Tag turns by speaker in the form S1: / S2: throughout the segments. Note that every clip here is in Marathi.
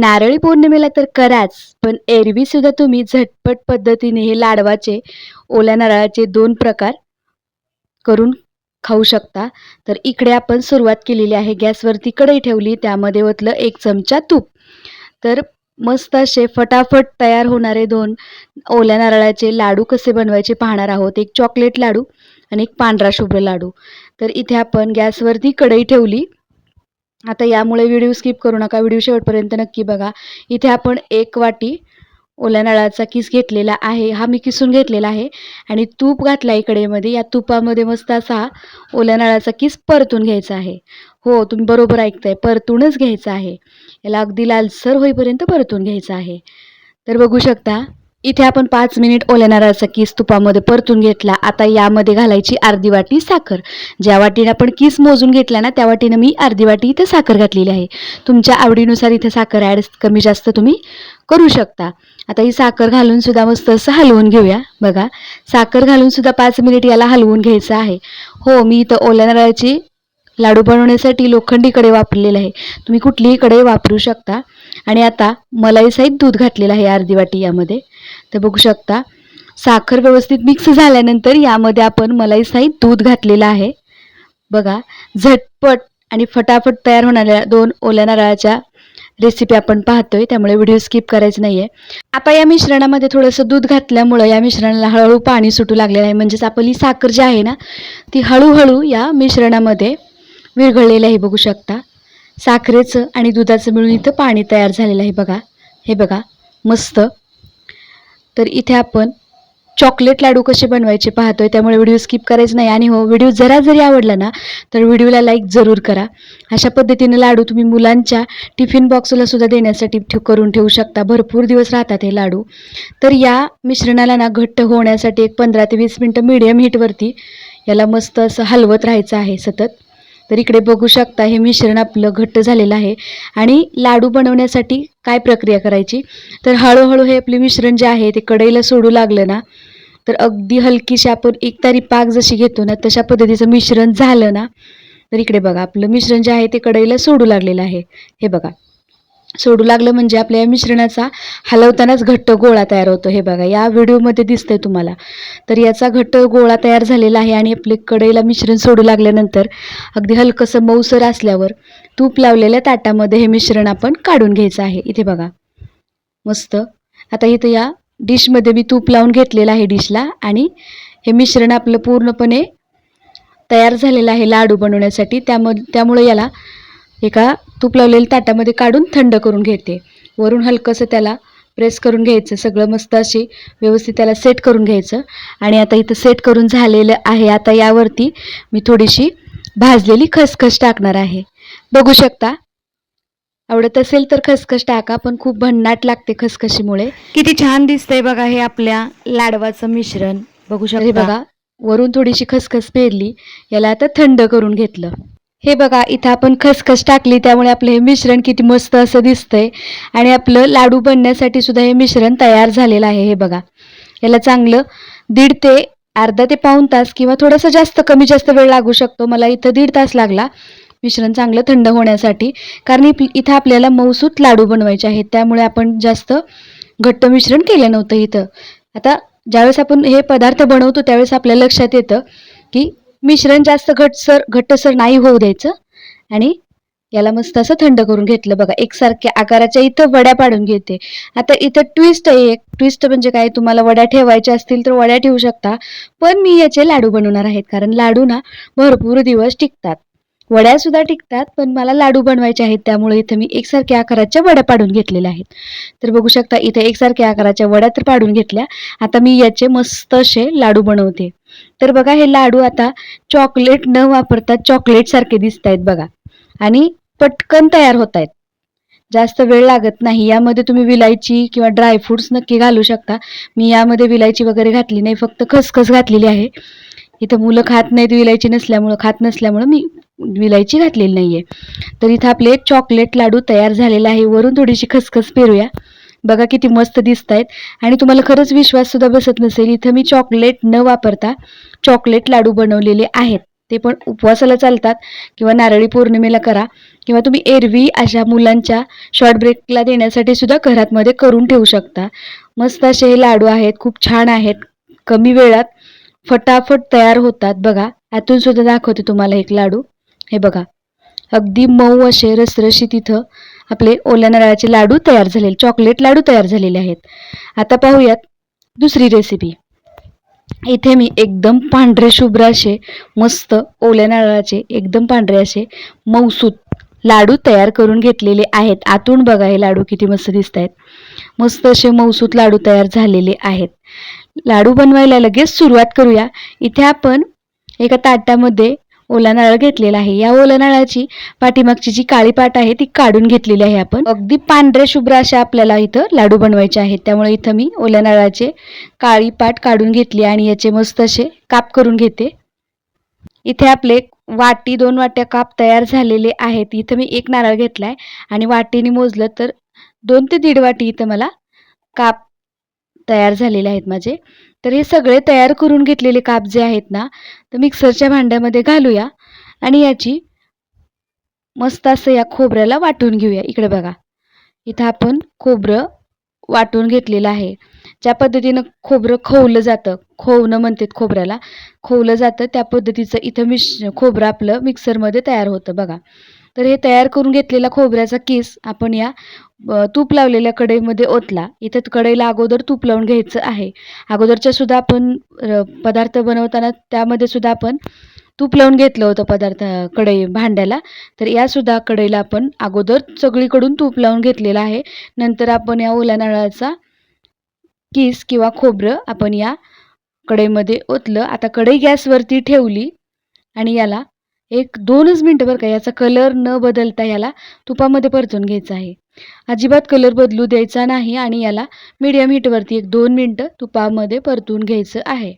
S1: नारळी पौर्णिमेला तर कराच पण एरवी सुद्धा तुम्ही झटपट पद्धतीने हे लाडवाचे ओल्या नारळाचे दोन प्रकार करून खाऊ शकता. तर इकडे आपण सुरुवात केलेली आहे गॅसवरती कढई ठेवली त्यामध्ये ओतलं एक चमचा तूप. तर मस्त असे फटाफट तयार होणारे दोन ओल्या नारळाचे लाडू कसे बनवायचे पाहणार आहोत. एक चॉकलेट लाडू आणि एक पांढरा शुभ्र लाडू. तर इथे आपण गॅसवरती कढई ठेवली. आता यामुळे व्हिडिओ स्किप करू नका. व्हिडिओ शेवटपर्यंत नक्की बघा. इथे आपण एक वाटी ओल्या नळाचा किस घेतलेला आहे. हा मी किसून घेतलेला आहे. आणि तूप घातला इकडेमध्ये. या तुपामध्ये मस्त असा ओल्या नळाचा किस परतून घ्यायचा आहे. हो तुम्ही बरोबर ऐकताय. परतूनच घ्यायचा आहे. याला अगदी लालसर होईपर्यंत परतून घ्यायचं आहे. तर बघू शकता इथे आपण पाच मिनिट ओल्या नारळाचा किस तुपामध्ये परतून घेतला. आता यामध्ये घालायची अर्धी वाटी साखर. ज्या वाटीने आपण किस मोजून घेतला ना त्या वाटीनं मी अर्धी वाटी इथे साखर घातलेली आहे. तुमच्या आवडीनुसार इथे साखर ॲड कमी जास्त तुम्ही करू शकता. आता ही साखर घालून सुद्धा मस्त असं हलवून घेऊया. बघा साखर घालून सुद्धा पाच मिनिट याला हलवून घ्यायचं आहे. हो मी इथं ओल्या नारळाची लाडू बनवण्यासाठी लोखंडीकडे वापरलेलं आहे. तुम्ही कुठलीही कडे वापरू शकता. आणि आता मलाईसहित दूध घातलेलं आहे अर्धी वाटी यामध्ये. तर बघू शकता साखर व्यवस्थित मिक्स झाल्यानंतर यामध्ये आपण मलाईसहित दूध घातलेलं आहे. बघा झटपट आणि फटाफट तयार होणाऱ्या दोन ओल्या नारळाच्या रेसिपी आपण पाहतोय त्यामुळे व्हिडिओ स्किप करायचं नाही आहे आता या मिश्रणामध्ये थोडंसं दूध घातल्यामुळं या मिश्रणाला हळूहळू पाणी सुटू लागलेलं आहे. म्हणजेच आपली साखर जी आहे ना ती हळूहळू या मिश्रणामध्ये विरघळलेली आहे. बघू शकता साखरेचं आणि दुधाचं मिळून इथं पाणी तयार झालेलं आहे. बघा हे बघा मस्त तर इथे आपण चॉकलेट लाडू कसे बनवायचे पाहतोय. त्यामुळे व्हिडिओ स्किप करायचं नाही. आणि हो व्हिडिओ जरा जरी आवडला ना तर व्हिडिओला लाईक जरूर करा. अशा पद्धतीने लाडू तुम्ही मुलांच्या टिफिन बॉक्सला सुद्धा देण्यासाठी ठेव करून ठेवू शकता. भरपूर दिवस राहतात हे लाडू. तर या मिश्रणाला ना घट्ट होण्यासाठी एक पंधरा ते वीस मिनटं मीडियम हीटवरती याला मस्त असं हलवत राहायचं आहे सतत. तर इकडे बघू शकता हे मिश्रण आपलं घट्ट झालेलं आहे. आणि लाडू बनवण्यासाठी काय प्रक्रिया करायची? तर हळूहळू हे आपले मिश्रण जे आहे ते कढईला सोडू लागलं ना तर अगदी हलकीशी आपण एक तारी पाक जशी घेतो ना तशा पद्धतीचं मिश्रण झालं ना तर इकडे बघा आपलं मिश्रण जे आहे ते कढईला सोडू लागलेलं आहे. हे बघा. सोडू लागलं म्हणजे आपल्या या मिश्रणाचा हलवतानाच घट्ट गोळा तयार होतो. हे बघा या व्हिडिओमध्ये दिसतंय तुम्हाला. तर याचा घट्ट गोळा तयार झालेला आहे आणि आपले कढईला मिश्रण सोडू लागल्यानंतर अगदी हलकंसं मऊसर असल्यावर तूप लावलेल्या ताटामध्ये हे मिश्रण आपण काढून घ्यायचं आहे. इथे बघा. मस्त. आता इथं या डिशमध्ये मी तूप लावून घेतलेलं आहे डिशला आणि हे मिश्रण आपलं पूर्णपणे तयार झालेलं आहे लाडू बनवण्यासाठी. त्याम त्यामुळे याला एका तूप लावलेल्या ताटामध्ये काढून थंड करून घेते. वरून हलकंसं त्याला प्रेस करून घ्यायचं. सगळं मस्त अशी व्यवस्थित त्याला सेट करून घ्यायचं. आणि आता इथं सेट करून झालेलं आहे. आता यावरती मी थोडीशी भाजलेली खसखस टाकणार आहे. बघू शकता? आवडत असेल तर खसखस टाका पण खूप भन्नाट लागते खसखशीमुळे. किती छान दिसतंय बघा हे आपल्या लाडवाचं मिश्रण. बघू शकता? हे बघा वरून थोडीशी खसखस पेरली. याला आता थंड करून घेतलं. हे बघा इथं आपण खसखस टाकली त्यामुळे आपलं हे मिश्रण किती मस्त असं दिसतंय. आणि आपलं लाडू बनण्यासाठी सुद्धा हे मिश्रण तयार झालेलं आहे हे बघा. याला चांगलं दीड ते अर्धा ते पाऊण तास किंवा थोडंसं जास्त कमी जास्त वेळ लागू शकतो. मला इथं दीड तास लागला मिश्रण चांगलं थंड होण्यासाठी. कारण इथं आपल्याला मऊसूत लाडू बनवायचे आहेत. त्यामुळे आपण जास्त घट्ट मिश्रण केलं नव्हतं इथं. आता ज्यावेळेस आपण हे पदार्थ बनवतो त्यावेळेस आपल्या लक्षात येतं की मिश्रण जास्त घटसर घट्टसर नाही होऊ द्यायचं. आणि याला मस्त असं थंड करून घेतलं बघा. एकसारख्या आकाराच्या इथं वड्या पाडून घेते. आता इथं ट्विस्ट आहे एक. ट्विस्ट म्हणजे काय? तुम्हाला वड्या ठेवायच्या असतील तर वड्या ठेवू शकता. पण मी याचे लाडू बनवणार आहेत. कारण लाडू ना भरपूर दिवस टिकतात. वड्या सुद्धा टिकतात पण मला लाडू बनवायचे आहेत. त्यामुळे इथं मी एकसारख्या आकाराच्या वड्या पाडून घेतलेल्या आहेत. तर बघू शकता इथे एकसारख्या आकाराच्या वड्या तर पाडून घेतल्या. आता मी याचे मस्त असे लाडू बनवते. तर बघा हे लाडू आता चॉकलेट न वापरता चॉकलेट सारखे दिसत आहेत बघा. आणि पटकन तयार होत आहेत जास्त वेळ लागत नाही. यामध्ये तुम्ही विलायची किंवा ड्रायफ्रुट्स नक्की घालू शकता. मी यामध्ये विलायची वगैरे घातली नाही. फक्त खसखस घातलेली आहे. इथं मुलं खात नाहीत विलायची नसल्यामुळं खात नसल्यामुळं मी विलायची घातलेली नाहीये. तर इथं आपले चॉकलेट लाडू तयार झालेले आहे. वरून थोडीशी खसखस पेरूया. बघा किती मस्त दिसत आहेत आणि तुम्हाला खरंच विश्वाससुद्धा बसत नसेल इथं मी चॉकलेट न वापरता चॉकलेट लाडू बनवलेले आहेत. ते पण उपवासाला चालतात किंवा नारळी पौर्णिमेला करा किंवा तुम्ही एरवी अशा मुलांच्या शॉर्ट ब्रेकला देण्यासाठी सुद्धा घरातमध्ये करून ठेवू शकता. मस्त असे हे लाडू आहेत खूप छान आहेत कमी वेळात फटाफट तयार होतात बघा. यातून सुद्धा दाखवते तुम्हाला एक लाडू. हे बघा. अगदी मऊ असे रसरशीत इथं आपले ओल्या नारळाचे लाडू तयार झालेले चॉकलेट लाडू तयार झालेले आहेत. आता पाहूयात दुसरी रेसिपी इथे मी एकदम पांढरे शुभ्र असे मस्त ओल्या नारळाचे एकदम पांढरे असे मऊसूत लाडू तयार करून घेतलेले आहेत. आतून बघा हे लाडू किती मस्त दिसत आहेत मस्त असे मऊसूत लाडू तयार झालेले आहेत. लाडू बनवायला लगेच सुरुवात करूया. इथे आपण एका ताटामध्ये ओला नारळ घेतलेला आहे. या ओल्या नारळाची पाठीमागची जी काळी पाट आहे ती काढून घेतलेली आहे आपण. अगदी पांढऱ्या शुभ्र अशा आपल्याला इथं लाडू बनवायचे आहेत. त्यामुळे इथं मी ओल्या नारळाचे काळी पाट काढून घेतली आणि याचे मस्त असे काप करून घेते. इथे आपले वाटी दोन वाट्या काप तयार झालेले आहेत. इथं मी एक नारळ घेतला आहे आणि वाटीने मोजलं तर दोन ते दीड वाटी इथं मला काप तयार झालेले आहेत माझे. तर हे सगळे तयार करून घेतलेले काप जे आहेत ना तर मिक्सरच्या भांड्यामध्ये घालूया आणि याची मस्त असं या खोबऱ्याला वाटून घेऊया. इकडे बघा. इथं आपण खोबरं वाटून घेतलेलं आहे. ज्या पद्धतीनं खोबरं खवलं जातं खोवणं म्हणतात खोबऱ्याला खोवलं जातं त्या पद्धतीचं इथं मिश खोबरं आपलं मिक्सरमध्ये तयार होतं बघा. तर हे तयार करून घेतलेला खोबऱ्याचा किस आपण या तूप लावलेल्या कढईमध्ये ओतला. इथं कढईला अगोदर तूप लावून घ्यायचं आहे. अगोदरच्या सुद्धा आपण पदार्थ बनवताना त्यामध्ये सुद्धा आपण तूप लावून घेतलं होतं पदार्थ कढई भांड्याला. तर यासुद्धा कढईला आपण अगोदर सगळीकडून तूप लावून घेतलेलं आहे. नंतर आपण या ओल्या नारळाचा किस किंवा खोबरं आपण या कढईमध्ये ओतलं. आता कढई गॅसवरती ठेवली आणि याला एक दोनच मिनटं बरं का याचा कलर न बदलता याला तुपामध्ये परतून घ्यायचा आहे. अजिबात कलर बदलू द्यायचा नाही आणि याला मीडियम हीटवरती एक दोन मिनटं तुपामध्ये परतून घ्यायचं आहे.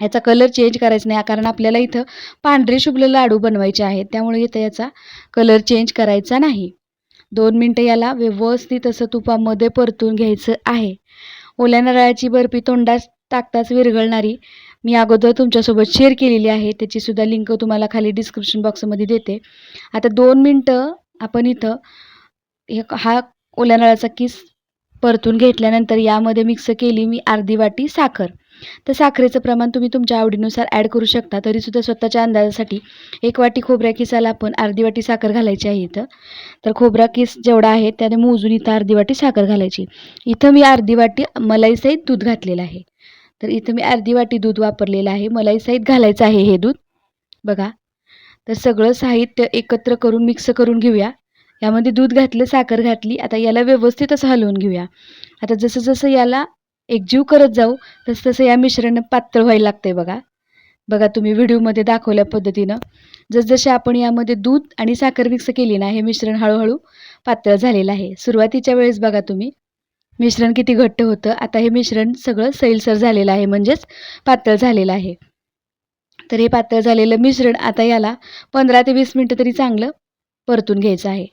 S1: याचा कलर चेंज करायचा नाही कारण आपल्याला इथं पांढरे शुभले लाडू बनवायचे आहेत त्यामुळे इथं याचा कलर चेंज करायचा नाही. दोन मिनटं याला व्यवस्थित असं तुपामध्ये परतून घ्यायचं आहे. ओल्या नारळाची बर्फी तोंडात टाकताच विरघळणारी मी अगोदर तुमच्यासोबत शेअर केलेली आहे. त्याचीसुद्धा लिंक तुम्हाला खाली डिस्क्रिप्शन बॉक्समध्ये देते. आता दोन मिनटं आपण इथं एक हा ओल्या नळाचा किस परतून घेतल्यानंतर यामध्ये मिक्स केली मी अर्धी वाटी साखर. तर साखरेचं प्रमाण तुम्ही तुमच्या आवडीनुसार ॲड करू शकता. तरीसुद्धा स्वतःच्या अंदाजासाठी एक वाटी खोबऱ्या किसाला आपण अर्धी वाटी साखर घालायची आहे इथं. तर खोबरा किस जेवढा आहे त्याने मोजून इथं अर्धी वाटी साखर घालायची. इथं मी अर्धी वाटी मलाईसहित दूध घातलेलं आहे. तर इथं मी अर्धी वाटी दूध वापरलेलं आहे. मलाईसहित घालायचं आहे हे दूध. बघा. तर सगळं साहित्य एकत्र करून मिक्स करून घेऊया. यामध्ये दूध घातलं साखर घातली. आता याला व्यवस्थित असं हलवून घेऊया. आता जसं जसं याला एकजीव करत जाऊ तसं तसं या मिश्रण पातळ व्हायला लागतंय बघा. बघा तुम्ही व्हिडिओमध्ये दाखवल्या पद्धतीनं. जसजसे आपण यामध्ये दूध आणि साखर मिक्स केली ना हे मिश्रण हळूहळू पातळ झालेलं आहे. सुरुवातीच्या वेळेस बघा तुम्ही. मिश्रण किती घट्ट होतं? आता हे मिश्रण सगळं सैलसर झालेलं आहे म्हणजेच पातळ झालेलं आहे. तर हे पातळ झालेलं मिश्रण आता याला पंधरा ते वीस मिनटं तरी चांगलं परतून घ्यायचं आहे.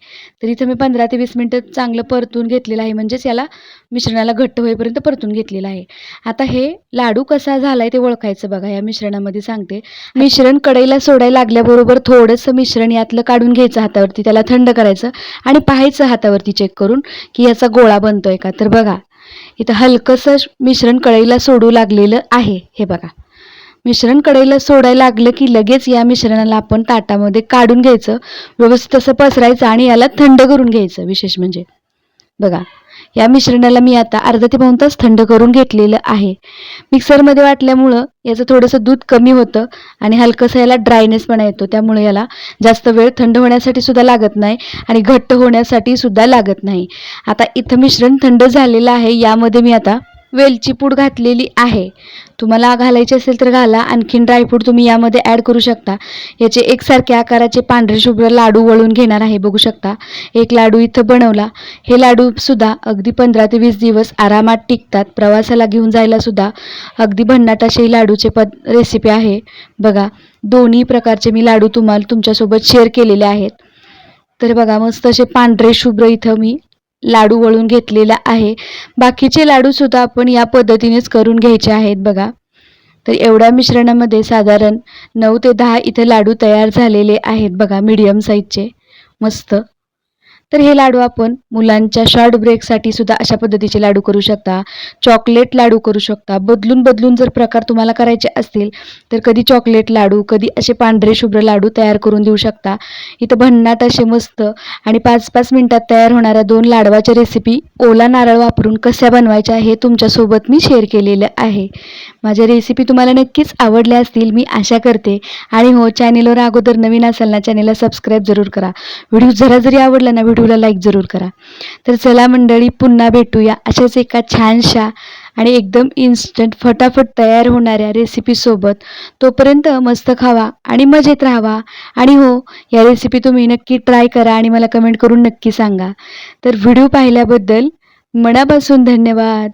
S1: तर इथं मी पंधरा ते वीस मिनटं चांगलं परतून घेतलेलं आहे. म्हणजेच याला मिश्रणाला घट्ट होईपर्यंत परतून घेतलेलं आहे. आता हे लाडू कसा झाला आहे ते ओळखायचं बघा. या मिश्रणामध्ये सांगते. मिश्रण कढईला सोडायला लागल्याबरोबर थोडंसं मिश्रण यातलं काढून घ्यायचं हातावरती. त्याला थंड करायचं आणि पाहायचं हातावरती चेक करून की याचा गोळा बनतोय का. तर बघा इथं हलकंसं मिश्रण कढईला सोडू लागलेलं आहे. हे बघा. मिश्रण कढईला सोडायला लागलं की लगेच या मिश्रणाला आपण ताटामध्ये काढून घ्यायचं व्यवस्थित असं पसरायचं आणि याला थंड करून घ्यायचं विशेष म्हणजे. बघा या मिश्रणाला मी आता अर्धा ते पाऊन तास थंड करून घेतलेलं आहे. मिक्सरमध्ये वाटल्यामुळं याचं थोडंसं दूध कमी होतं आणि हलकंसं याला ड्रायनेस पण येतो त्यामुळे याला जास्त वेळ थंड होण्यासाठी सुद्धा लागत नाही आणि घट्ट होण्यासाठी सुद्धा लागत नाही. आता इथं मिश्रण थंड झालेलं आहे यामध्ये मी आता वेलची पूड घातलेली आहे. तुम्हाला घालायची असेल तर घाला. आणखीन ड्रायफ्रूट तुम्ही यामध्ये ॲड करू शकता. याचे एकसारख्या आकाराचे पांढरे शुभ्र लाडू वळून घेणार आहे. बघू शकता. एक लाडू इथं बनवला. हे लाडूसुद्धा अगदी पंधरा ते वीस दिवस आरामात टिकतात. प्रवासाला घेऊन जायलासुद्धा अगदी भन्नाट असे लाडूचे पद रेसिपी आहे. बघा दोन्ही प्रकारचे मी लाडू तुम्हाला तुमच्यासोबत शेअर केलेले आहेत. तर बघा मस्त असे पांढरे शुभ्र इथं मी लाडू वळून घेतलेला आहे. बाकीचे लाडूसुद्धा आपण या पद्धतीनेच करून घ्यायचे आहेत बघा. तर एवढ्या मिश्रणामध्ये साधारण नऊ ते दहा इथे लाडू तयार झालेले आहेत बघा मीडियम साईजचे मस्त. तर हे लाडू आपण मुलांच्या शॉर्ट ब्रेकसाठी सुद्धा अशा पद्धतीचे लाडू करू शकता. चॉकलेट लाडू करू शकता. बदलून बदलून जर प्रकार तुम्हाला करायचे असतील तर कधी चॉकलेट लाडू कधी असे पांढरे शुभ्र लाडू तयार करून देऊ शकता. इथं भन्नाट असे मस्त आणि पाच पाच मिनिटात तयार होणाऱ्या दोन लाडवाच्या रेसिपी ओला नारळ वापरून कशा बनवायच्या हे तुमच्यासोबत मी शेअर केलेलं आहे. माझ्या रेसिपी तुम्हाला नक्कीच आवडल्या असतील मी आशा करते. आणि हो चॅनेलवर अगोदर नवीन असाल ना चॅनेलला सबस्क्राईब जरूर करा. व्हिडिओ जरा जरी आवडला ना व्हिडिओ व्हिडिओला लाईक जरूर करा. तर चला मंडळी पुन्हा भेटूया अशाच एका छानशा आणि एकदम इन्स्टंट फटाफट तयार होणाऱ्या रेसिपीसोबत तोपर्यंत मस्त खावा आणि मजेत राहावा. आणि हो या रेसिपी तुम्ही नक्की ट्राय करा आणि मला कमेंट करून नक्की सांगा. तर व्हिडिओ पाहिल्याबद्दल मनापासून धन्यवाद.